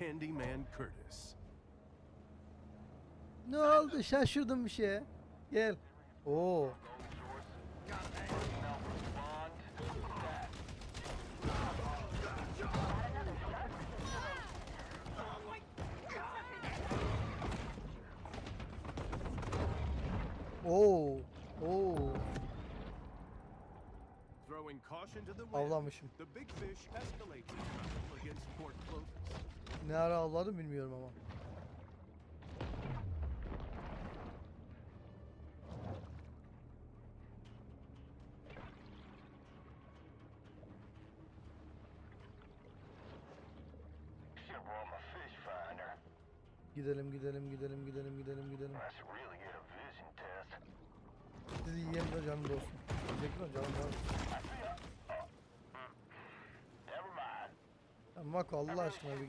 Candyman Curtis. Ne oldu? Şaşırdım bir şeye. Gel. Oo. Oo. Oo. Avlamışım. Ne ara avladım bilmiyorum ama. Gidelim gidelim gidelim gidelim gidelim gidelim. Sizi yiyen de canım olsun. Teşekkür ederim canım. Ya Mako Allah aşkına bir